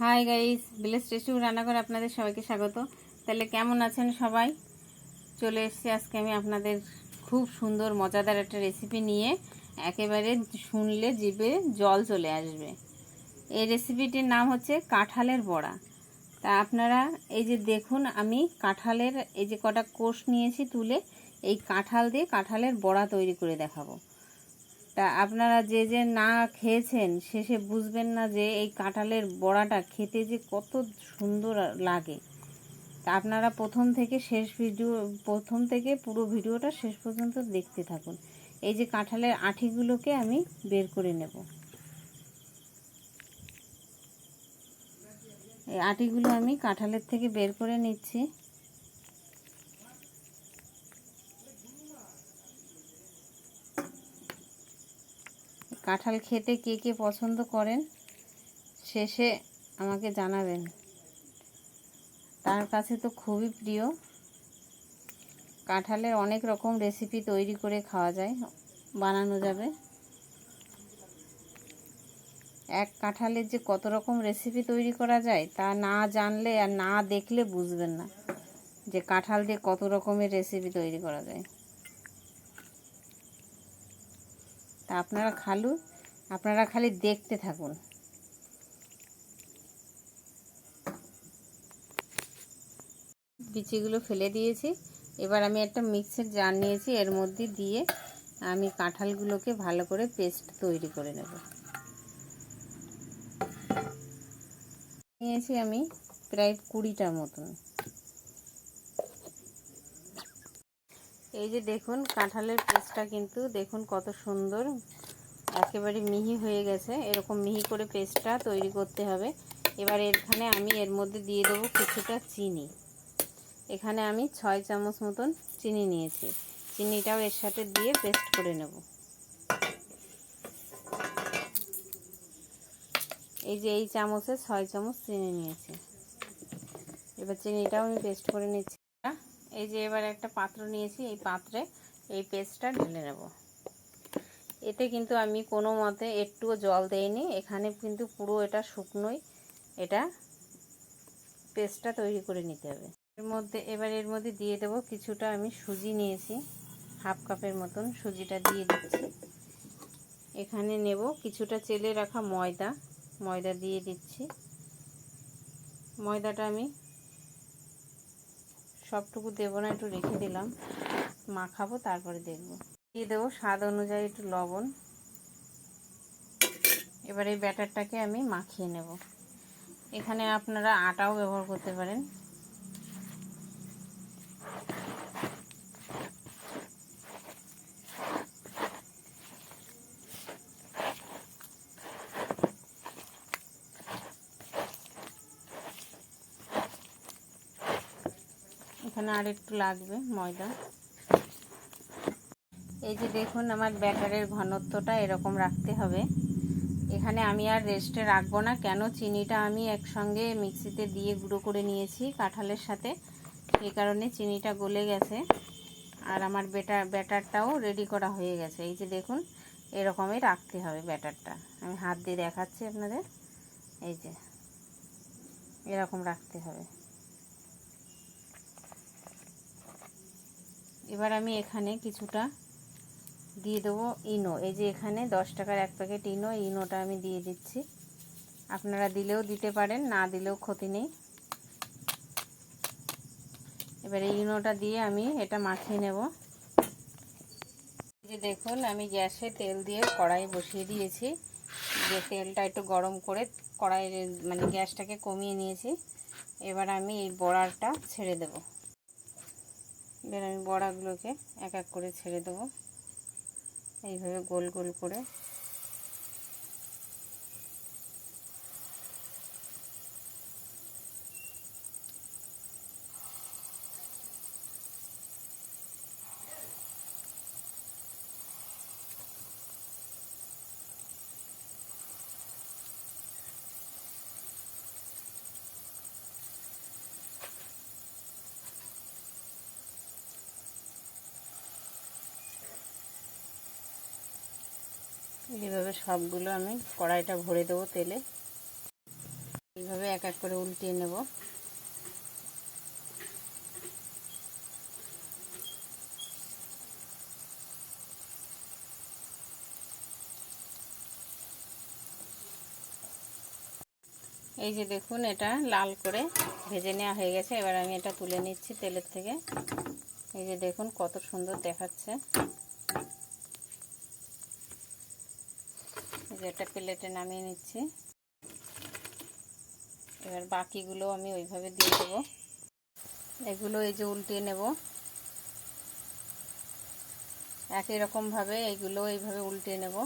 Hi guys village রান্না করে আপনাদের সবাইকে স্বাগত। তাহলে কেমন আছেন সবাই? চলে এসেছি আজকে আমি আপনাদের খুব সুন্দর, মজাদার একটা রেসিপি নিয়ে। একেবারে শুনলে জিভে জল চলে আসবে। এই রেসিপিটির নাম হচ্ছে কাঁঠালের বড়া। তা আপনারা এই যে দেখুন, আমি কাঁঠালের এই যে কটা কোষ নিয়েছি তুলে, এই কাঁঠাল দিয়ে কাঁঠালের বড়া তৈরি করে দেখাবো। তা আপনারা যে যে না খেয়েছেন, শেষে বুঝবেন না যে এই কাঁঠালের বড়াটা খেতে যে কত সুন্দর লাগে। তা আপনারা প্রথম থেকে শেষ ভিডিও, প্রথম থেকে পুরো ভিডিওটা শেষ পর্যন্ত দেখতে থাকুন। এই যে কাঁঠালের আঠিগুলোকে আমি বের করে নেব। এই আটিগুলো আমি কাঁঠালের থেকে বের করে নিচ্ছি। কাঁঠাল খেতে কে কে পছন্দ করেন, শেষে আমাকে জানাবেন। তার কাছে তো খুবই প্রিয়। কাঁঠালের অনেক রকম রেসিপি তৈরি করে খাওয়া যায়, বানানো যাবে। এক কাঁঠালের যে কত রকম রেসিপি তৈরি করা যায়, তা না জানলে আর না দেখলে বুঝবেন না যে কাঁঠাল দিয়ে কত রকমের রেসিপি তৈরি করা যায়। তা আপনারা খালু, আপনারা খালি দেখতে থাকুন। বিচিগুলো ফেলে দিয়েছি। এবার আমি একটা মিক্সের জার নিয়েছি, এর মধ্যে দিয়ে আমি কাঁঠালগুলোকে ভালো করে পেস্ট তৈরি করে নেব। নিয়েছি আমি প্রায় কুড়িটার মতন। এই যে দেখুন, কাঁঠালের পেস্টটা কিন্তু দেখুন কত সুন্দর। একেবারে মিহি হয়ে গেছে। এরকম মিহি করে পেস্টটা তৈরি করতে হবে। এবার এখানে আমি এর মধ্যে দিয়ে দেবো কিছুটা চিনি। এখানে আমি ছয় চামচ মতন চিনি নিয়েছি। চিনিটাও এর সাথে দিয়ে পেস্ট করে নেব। এই যে এই চামচে ছয় চামচ চিনি নিয়েছি। এবার চিনিটাও আমি পেস্ট করে নিচ্ছি। এই যে এবার একটা পাত্র নিয়েছি, এই পাত্রে এই পেস্টটা ঢেলে নেব। এতে কিন্তু আমি কোনো মতে একটুও জল দেইনি, এখানে কিন্তু পুরো এটা শুকনোই এটা পেস্টটা তৈরি করে নিতে হবে। এর মধ্যে, এবার এর মধ্যে দিয়ে দেব কিছুটা আমি সুজি নিয়েছি, হাফ কাপের মতন সুজিটা দিয়ে দিচ্ছি। এখানে নেব কিছুটা চেলে রাখা ময়দা ময়দা দিয়ে দিচ্ছি। ময়দাটা আমি সবটুকু দেবো না, একটু রেখে দিলাম। মাখাবো, তারপরে দেখব। দিয়ে দেবো স্বাদ অনুযায়ী একটু লবণ। এবার এই ব্যাটারটাকে আমি মাখিয়ে নেব। এখানে আপনারা আটাও ব্যবহার করতে পারেন। এখানে আর একটু লাগবে ময়দা। এই যে দেখুন আমার ব্যাটারের ঘনত্বটা এরকম রাখতে হবে। এখানে আমি আর রেস্টে রাখব না, কেন চিনিটা আমি একসঙ্গে মিক্সিতে দিয়ে গুঁড়ো করে নিয়েছি কাঁঠালের সাথে। এই কারণে চিনিটা গলে গেছে। আর আমার বেটার ব্যাটারটাও রেডি করা হয়ে গেছে। এই যে দেখুন, এরকমই রাখতে হবে ব্যাটারটা। আমি হাত দিয়ে দেখাচ্ছি আপনাদের। এই যে, এরকম রাখতে হবে। এবার আমি এখানে কিছুটা দিয়ে দেবো ইনো। এই যে এখানে দশ টাকার এক প্যাকেট ইনো ইনোটা আমি দিয়ে দিচ্ছি। আপনারা দিলেও দিতে পারেন, না দিলেও ক্ষতি নেই। এবারে ইনোটা দিয়ে আমি এটা মাখিয়ে নেব। যে দেখুন, আমি গ্যাসে তেল দিয়ে কড়াই বসিয়ে দিয়েছি। যে তেলটা একটু গরম করে কড়াইয়ের মানে গ্যাসটাকে কমিয়ে নিয়েছি। এবার আমি এই বড়াটা ছেড়ে দেবো। এবার আমি বড়াগুলোকে এক এক করে ছেড়ে দেবো। এইভাবে গোল গোল করে এইভাবে সবগুলো আমি কড়াইটা ভরে দেবো তেলে, এইভাবে এক এক করে উল্টিয়ে নেব। এই যে দেখুন, এটা লাল করে ভেজে নেওয়া হয়ে গেছে। এবার আমি এটা তুলে নিচ্ছি তেলের থেকে। এই যে দেখুন, কত সুন্দর দেখাচ্ছে। এটা প্লেটে নামিয়ে নিচ্ছি। এবার বাকিগুলো আমি ওইভাবে দিয়ে দেবো। এগুলো এই যে উল্টিয়ে নেব। একই রকমভাবে এইগুলো এইভাবে উল্টিয়ে নেব।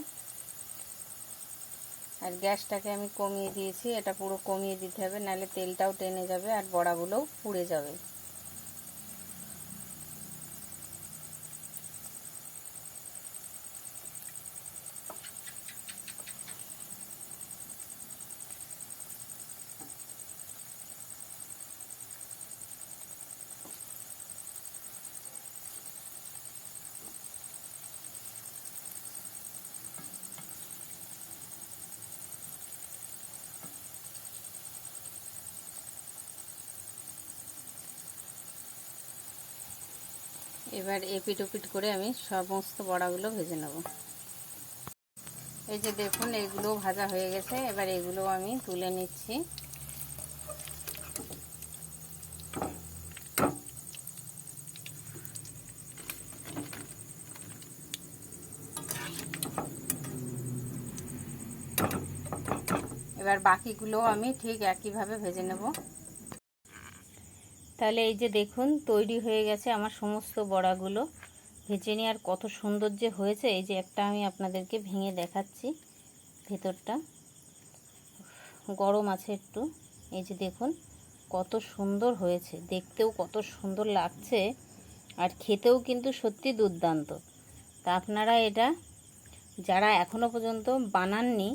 আর গ্যাসটাকে আমি কমিয়ে দিয়েছি। এটা পুরো কমিয়ে দিতে হবে, নাহলে তেলটাও টেনে যাবে আর বড়াগুলোও পুড়ে যাবে। এবার এপিট ওপিট করে আমি সমস্ত বড়াগুলো ভেজে নেব। এই যে দেখুন এগুলো ভাজা হয়ে গেছে। এবার এগুলো আমি তুলে নিচ্ছি। এবার বাকিগুলো আমি ঠিক একইভাবে ভেজে নেব। তাহলে এই যে দেখুন, তৈরি হয়ে গেছে আমার সমস্ত বড়াগুলো। ভেজে নিয়ে আর কত সুন্দর যে হয়েছে, এই যে একটা আমি আপনাদেরকে ভেঙে দেখাচ্ছি ভেতরটা। গরম আছে একটু। এই যে দেখুন, কত সুন্দর হয়েছে। দেখতেও কত সুন্দর লাগছে আর খেতেও কিন্তু সত্যি দুর্দান্ত। তা আপনারা এটা, যারা এখনও পর্যন্ত বানাননি,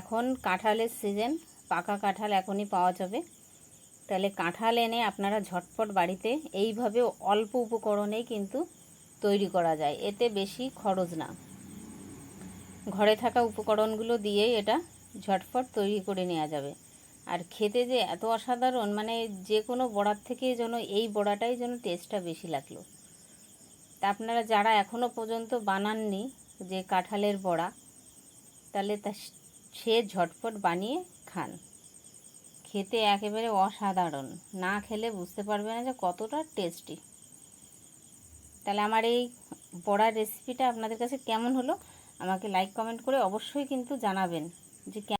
এখন কাঁঠালের সিজন পাকা কাঁঠাল এখনই পাওয়া যাবে। তাহলে কাঁঠাল এনে আপনারা ঝটপট বাড়িতে এইভাবে অল্প উপকরণেই কিন্তু তৈরি করা যায়। এতে বেশি খরচ না। ঘরে থাকা উপকরণগুলো দিয়েই এটা ঝটপট তৈরি করে নেওয়া যাবে। আর খেতে যে এত অসাধারণ মানে যে কোনো বড়ার থেকে যেন এই বড়াটাই যেন টেস্টটা বেশি লাগল। তা আপনারা যারা এখনও পর্যন্ত বানাননি যে কাঁঠালের বড়া, তাহলে তা সে ঝটপট বানিয়ে খান। খেতে একেবারে অসাধারণ। না খেলে বুঝতে পারবে না যে কতটা টেস্টি তাহলে আমার এই বড়ার রেসিপিটা আপনাদের কাছে কেমন হলো? আমাকে লাইক কমেন্ট করে অবশ্যই কিন্তু জানাবেন যে